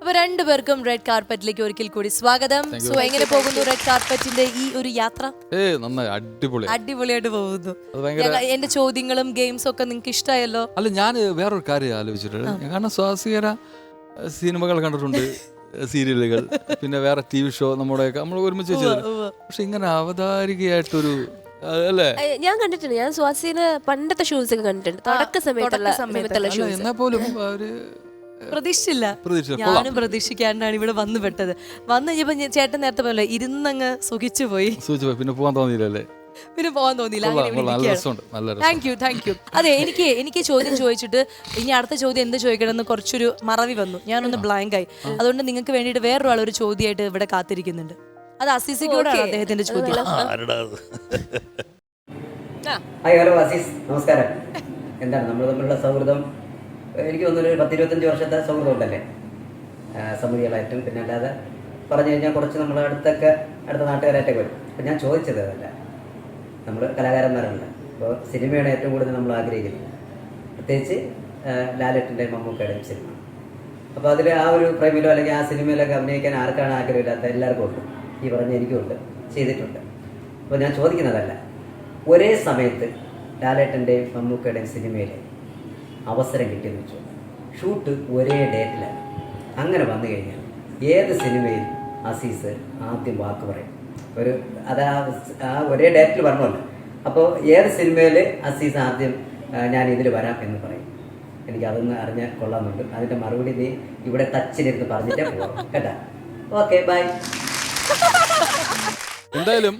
അപ്പൊ രണ്ടുപേർക്കും റെഡ് കാർപ്പറ്റിലേക്ക് ഒരിക്കൽ കൂടി സ്വാഗതം. സോ എങ്ങനെ പോകുന്നു റെഡ് കാർപ്പറ്റിന്റെ ഈ ഒരു യാത്ര? അടിപൊളി അടിപൊളിയായിട്ട് പോകുന്നു. എന്റെ ചോദ്യങ്ങളും ഗെയിംസ് ഒക്കെ നിങ്ങൾക്ക് ഇഷ്ടമായല്ലോ അല്ല ഞാൻ വേറൊരു കാര്യം ആലോചിച്ചിട്ടുണ്ട് കാരണം സ്വാസികര സിനിമകൾ കണ്ടിട്ടുണ്ട് സീരിയലുകൾ പിന്നെ വേറെ ടി വി ഷോ നമ്മുടെ നമ്മൾ ഒരുമിച്ച് പക്ഷെ ഇങ്ങനെ അവതാരികയായിട്ടൊരു ഞാൻ കണ്ടിട്ടുണ്ട്. ഞാൻ സ്വാസിന് പണ്ടത്തെ ഷൂസ് ഒക്കെ കണ്ടിട്ടുണ്ട്. തുടക്ക സമയത്തുള്ള സമയത്തുള്ള ഷൂസ് എന്നാ പോലും ഒരു പ്രതീക്ഷിച്ചില്ല. പ്രതീക്ഷ ഞാനും പ്രതീക്ഷിക്കാണ്ടാണ് ഇവിടെ വന്നു പെട്ടത്. വന്നു കഴിഞ്ഞപ്പോ ഞാൻ- ചേട്ടൻ നേരത്തെ പോലെ ഇരുന്നങ്ങ് സുഖിച്ചു പോയി. പിന്നെ പോകാൻ തോന്നിയില്ലല്ലേ പിന്നെ പോകാൻ തോന്നിയില്ല. താങ്ക് യു താങ്ക് യു അതെ എനിക്ക് എനിക്ക് ചോദ്യം ചോദിച്ചിട്ട് ഇനി അടുത്ത ചോദ്യം എന്ത് ചോദിക്കണം എന്ന് കുറച്ചൊരു മറവി വന്നു. ഞാനൊന്ന് ബ്ലാങ്ക് ആയി. അതുകൊണ്ട് നിങ്ങൾക്ക് വേണ്ടിയിട്ട് വേറൊരാൾ ഒരു ചോദ്യമായിട്ട് ഇവിടെ കാത്തിരിക്കുന്നുണ്ട്. അത് അസിസിക്കോടാണ് അദ്ദേഹത്തിന്റെ ചോദ്യം. Hi hello Azeez. നമസ്കാരം. എന്താണ് നമ്മൾ തമ്മിലുള്ള സൗഹൃദം? എനിക്ക് തോന്നുന്നു ഒരു പത്തിരുപത്തഞ്ച് വർഷത്തെ സൗഹൃദമുണ്ടല്ലേ സമിതികളായിട്ടും. പിന്നെ അല്ലാതെ പറഞ്ഞു കഴിഞ്ഞാൽ കുറച്ച് നമ്മൾ അടുത്തൊക്കെ അടുത്ത നാട്ടുകാരായിട്ടൊക്കെ വരും. അപ്പം ഞാൻ ചോദിച്ചത് അതല്ല. നമ്മൾ കലാകാരന്മാരല്ല. അപ്പോൾ സിനിമയാണ് ഏറ്റവും കൂടുതൽ നമ്മൾ ആഗ്രഹിക്കുന്നത്. പ്രത്യേകിച്ച് ലാലേട്ടന്റെയും മമ്മൂക്കയുടെയും സിനിമ. അപ്പോൾ അതിൽ ആ ഒരു പ്രേമിലോ അല്ലെങ്കിൽ ആ സിനിമയിലൊക്കെ അഭിനയിക്കാൻ ആർക്കാണ് ആഗ്രഹമില്ലാത്ത എല്ലാവർക്കും ഉണ്ട്. ഈ പറഞ്ഞ എനിക്കുമുണ്ട് ചെയ്തിട്ടുണ്ട്. അപ്പോൾ ഞാൻ ചോദിക്കുന്നതല്ല. ഒരേ സമയത്ത് ലാലേട്ടന്റെയും മമ്മൂക്കയുടെയും സിനിമയിൽ അവസരം കിട്ടിയെന്ന് വെച്ചു. ഷൂട്ട് ഒരേ ഡേറ്റിലാണ് അങ്ങനെ വന്നു കഴിഞ്ഞാൽ ഏത് സിനിമയിൽ അസീസ് ആദ്യം വാക്ക് പറയും? ഒരു അത് ആ ഒരേ ഡേറ്റിൽ പറഞ്ഞല്ലോ. അപ്പോൾ ഏത് സിനിമയിൽ അസീസ് ആദ്യം ഞാൻ ഇതിൽ വരാം എന്ന് പറയും? എനിക്ക് അതൊന്ന് അറിഞ്ഞാൽ കൊള്ളാമെന്നുണ്ട്. അതിന്റെ മറുപടി നീ ഇവിടെ ടച്ചിലിരുന്ന് പറഞ്ഞിട്ടേ പോകാം കേട്ടാ? Okay bye. എന്തായാലും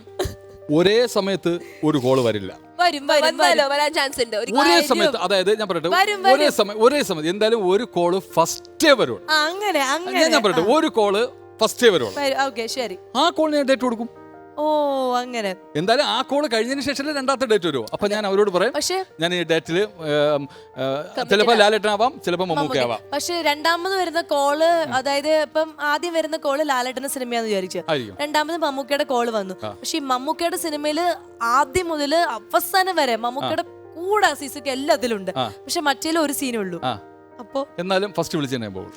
ഒരേ സമയത്ത് ഒരു കോൾ വരില്ല. വരും വരും വന്നാലോ? വരാൻ ചാൻസ് ഉണ്ട്. ഒരു ഒരേ സമയത്ത് അതായത് ഞാൻ പറയട്ടെ വരും, ഒരേ സമയം ഒരേ സമയത്ത് എന്തായാലും ഒരു കോൾ ഫസ്റ്റേ വരുള്ളൂ. ആ, അങ്ങനെ ഞാൻ അങ്ങനെ. ഞാൻ പറയട്ടെ ഒരു കോൾ ഫസ്റ്റേ വരുള്ളൂ. ഓക്കെ ശരി. ആ കോൾ ഞാൻ ഡേറ്റ് കൊടുക്കും. ഓ അങ്ങനെ. എന്തായാലും ആ കോൾ കഴിഞ്ഞതിന് ശേഷം രണ്ടാമത്തെ ഡേറ്റ് വരുമോ അപ്പൊ ഞാൻ അവരോട് പറയും പക്ഷേ ഞാൻ ഈ ഡേറ്റിൽ ചിലപ്പോൾ ലാലേട്ടനാവാം ചിലപ്പോ മമ്മൂക്ക ആവാം. പക്ഷെ രണ്ടാമത് വരുന്ന കോൾ അതായത് ഇപ്പം ആദ്യം വരുന്ന കോൾ ലാലേട്ടന്റെ സിനിമയാന്ന് വിചാരിച്ചു. രണ്ടാമത് മമ്മൂക്കയുടെ കോൾ വന്നു. പക്ഷെ ഈ മമ്മൂക്കയുടെ സിനിമയിൽ ആദ്യം മുതൽ അവസാനം വരെ മമ്മൂക്കയുടെ കൂടെ സീസൊക്കെ എല്ലാത്തിലുണ്ട്. പക്ഷെ മറ്റേലും ഒരു സീനേ ഉള്ളൂ. അപ്പോ എന്നാലും ഫസ്റ്റ് വിളിച്ചു തന്നെ പോകും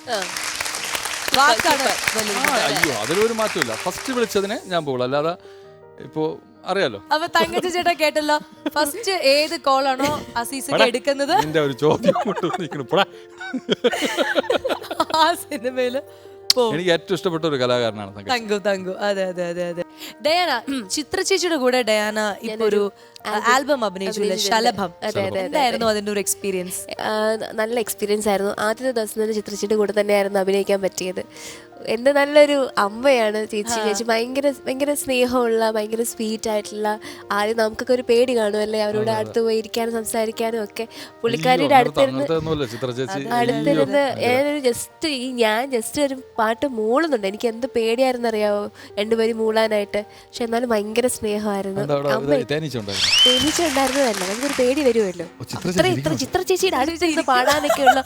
വാക്കാണ് അയ്യോ അതിലൊരു മാറ്റമില്ല ഫസ്റ്റ് വിളിച്ചതിനെ ഞാൻ പോകുള്ളൂ അല്ലാതെ ഇപ്പോ അറിയാലോ. അപ്പൊ തങ്കച്ച ചേട്ടാ കേട്ടല്ലോ ഫസ്റ്റ് ഏത് കോളാണോ ആണോ അസീസ് എടുക്കുന്നത്? ഒരു ചോദ്യം ആ സിനിമയിൽ എനിക്ക് ഏറ്റവും ഇഷ്ടപ്പെട്ട ഒരു കലാകാരനാണ്. തങ്കു തങ്കു. അതെ അതെ അതെ അതെ. ഡയാന ചിത്ര ചേച്ചിയുടെ കൂടെ ഡയാന ഇപ്പൊ ഒരു ആൽബം അഭിനയിച്ചില്ല ശലഭം. എന്തായിരുന്നു അതിന്റെ ഒരു എക്സ്പീരിയൻസ് നല്ല എക്സ്പീരിയൻസ് ആയിരുന്നു. ആദ്യത്തെ ദിവസം തന്നെ ചിത്രച്ചിയുടെ കൂടെ തന്നെയായിരുന്നു അഭിനയിക്കാൻ പറ്റിയത്. എന്റെ നല്ലൊരു അമ്മയാണ് ചേച്ചി. ചേച്ചി ഭയങ്കര ഭയങ്കര സ്നേഹമുള്ള ഭയങ്കര സ്വീറ്റ് ആയിട്ടുള്ള ആദ്യം നമുക്കൊക്കെ ഒരു പേടി കാണുമല്ലേ അവരോട് അടുത്ത് പോയി ഇരിക്കാനും സംസാരിക്കാനും ഒക്കെ. പുള്ളിക്കാരിയുടെ അടുത്തിരുന്ന് അടുത്തിരുന്ന് ഞാനൊരു ജസ്റ്റ് ഈ ഞാൻ ജസ്റ്റ് ഒരു പാട്ട് മൂളുന്നുണ്ട്. എനിക്ക് എന്ത് പേടിയായിരുന്നു അറിയാവോ രണ്ടുപേരും മൂളാനായിട്ട്. പക്ഷെ എന്നാലും ഭയങ്കര സ്നേഹമായിരുന്നു. തേനീച്ചുണ്ടായിരുന്നതല്ല നമുക്കൊരു പേടി വരുമല്ലോ. ചിത്ര അത്ര ഇത്ര ചിത്ര ചേച്ചിയുടെ അടുത്തിരുന്ന് പാടാനൊക്കെയുള്ള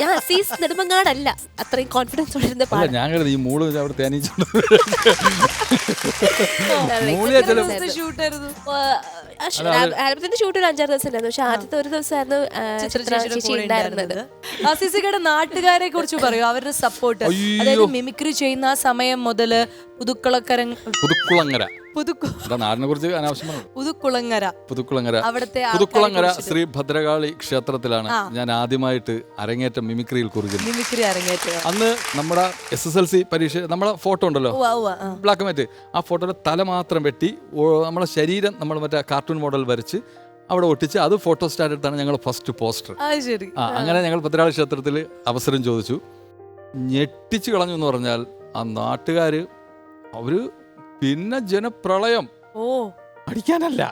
ഞാൻ സീസ് നെടുമങ്ങാടല്ല. അത്രയും കോൺഫിഡൻസ് ഉള്ളിരുന്ന് പാട്ട്. ഞാൻ കരുതി ഈ മൂൾ അവിടെ തേനീച്ചുണ്ട് മൂളിയാ ചില ഷൂട്ടായിരുന്നു ആൽബത്തിന്റെ ഷൂട്ട് ഒരു അഞ്ചാറ് ദിവസം ഉണ്ടായിരുന്നു പക്ഷെ ആദ്യത്തെ ഒരു ദിവസമായിരുന്നു ആ, ചിത്ര ചേച്ചി ഉണ്ടായിരുന്നത്. അസീസിക്കയുടെ നാട്ടുകാരെ കുറിച്ച് പറയൂ അവരുടെ സപ്പോർട്ട് അതായത് മിമിക്രി ചെയ്യുന്ന ആ സമയം മുതൽ പുതുക്കളക്കര പുതുക്കുളങ്ങര. കുറിച്ച് അനാവശ്യമാണ് പുതുക്കുളങ്ങര. പുതുക്കുളങ്ങര. അവിടുത്തെ പുതുക്കുളങ്ങര ശ്രീ ഭദ്രകാളി ക്ഷേത്രത്തിലാണ് ഞാൻ ആദ്യമായിട്ട് അരങ്ങേറ്റം മിമിക്രിയിൽ കുറിക്കുന്നത്. മിമിക്രി അരങ്ങേറ്റം. അന്ന് നമ്മുടെ എസ് എസ് എൽ സി പരീക്ഷ നമ്മളെ ഫോട്ടോ ഉണ്ടല്ലോ? ബ്ലാക്ക് ആൻഡ് വൈറ്റ് ആ ഫോട്ടോയുടെ തല മാത്രം വെട്ടി നമ്മുടെ നമ്മളെ ശരീരം നമ്മൾ മറ്റേ കാർട്ടൂൺ മോഡൽ വരച്ച് അവിടെ ഒട്ടിച്ച് അത് ഫോട്ടോ സ്റ്റാറ്റ് എടുത്താണ് ഞങ്ങൾ ഫസ്റ്റ് പോസ്റ്റർ ആ അങ്ങനെ ഞങ്ങൾ ഭദ്രകാളി ക്ഷേത്രത്തിൽ അവസരം ചോദിച്ചു. ഞെട്ടിച്ചു കളഞ്ഞു എന്ന് പറഞ്ഞാൽ ആ നാട്ടുകാർ അവർ പിന്നെ ജനപ്രളയം. ഓ. അടിക്കാനല്ല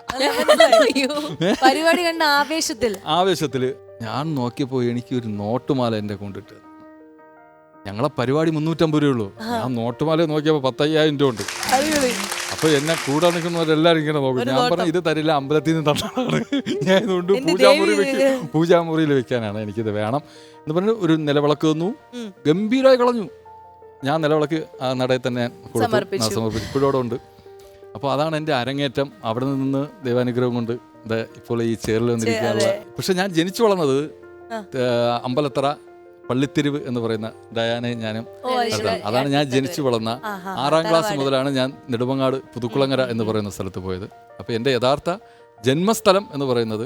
പരിപാടി കണ്ട ആവേശത്തിൽ. ആവേശത്തിൽ. ഞാൻ നോക്കിയപ്പോ എനിക്ക് ഒരു നോട്ടുമാല എന്റെ കൊണ്ടിട്ട് ഞങ്ങളെ പരിപാടി മുന്നൂറ്റമ്പത് രൂപ ഉള്ളൂ. ഞാൻ നോട്ടുമാല നോക്കിയപ്പോ പത്തയ്യായിരം രൂപ ഉണ്ട്. അപ്പൊ എന്നെ കൂടെ നിൽക്കുന്നവരെല്ലാരും ഇങ്ങനെ നോക്കും. ഞാൻ പറഞ്ഞു ഇത് തരില്ല അമ്പലത്തിൽ നിന്ന് തന്നാണ്. ഞാൻ ഇതുകൊണ്ട് പൂജാമുറി വെക്കും പൂജാമുറിയിൽ വെക്കാനാണ് എനിക്കിത് വേണം. എന്ന് പറഞ്ഞു ഒരു നിലവിളക്ക് തന്നു. ഗംഭീരമായി കളഞ്ഞു. ഞാൻ നിലവിളക്ക് ആ നടയിൽ തന്നെ കൊടുത്തു. സമർപ്പിച്ചു. ഉണ്ട്. അപ്പോൾ അതാണ് എന്റെ അരങ്ങേറ്റം. അവിടെ നിന്ന് ദൈവാനുഗ്രഹം കൊണ്ട് ഇത് ഇപ്പോൾ ഈ ചേറിൽ വന്നിരിക്കാനുള്ള പക്ഷെ ഞാൻ ജനിച്ചു വളർന്നത് അമ്പലത്തറ പള്ളിത്തിരിവ് എന്ന് പറയുന്ന ഡയാനെ ഞാനും അതാണ് ഞാൻ ജനിച്ചു വളർന്ന ആറാം ക്ലാസ് മുതലാണ് ഞാൻ നെടുമങ്ങാട് പുതുക്കുളങ്ങര എന്ന് പറയുന്ന സ്ഥലത്ത് പോയത്. അപ്പോൾ എന്റെ യഥാർത്ഥ ജന്മസ്ഥലം എന്ന് പറയുന്നത്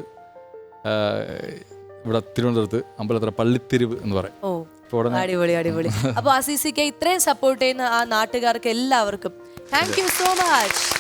ഇവിടെ തിരുവനന്തപുരത്ത് അമ്പലത്തറ പള്ളിത്തിരിവ് എന്ന് പറയും. അടിപൊളി അടിപൊളി. അപ്പൊ അസീസിക്ക് ഇത്രയും സപ്പോർട്ട് ചെയ്യുന്ന ആ നാട്ടുകാർക്ക് എല്ലാവർക്കും. Thank you so much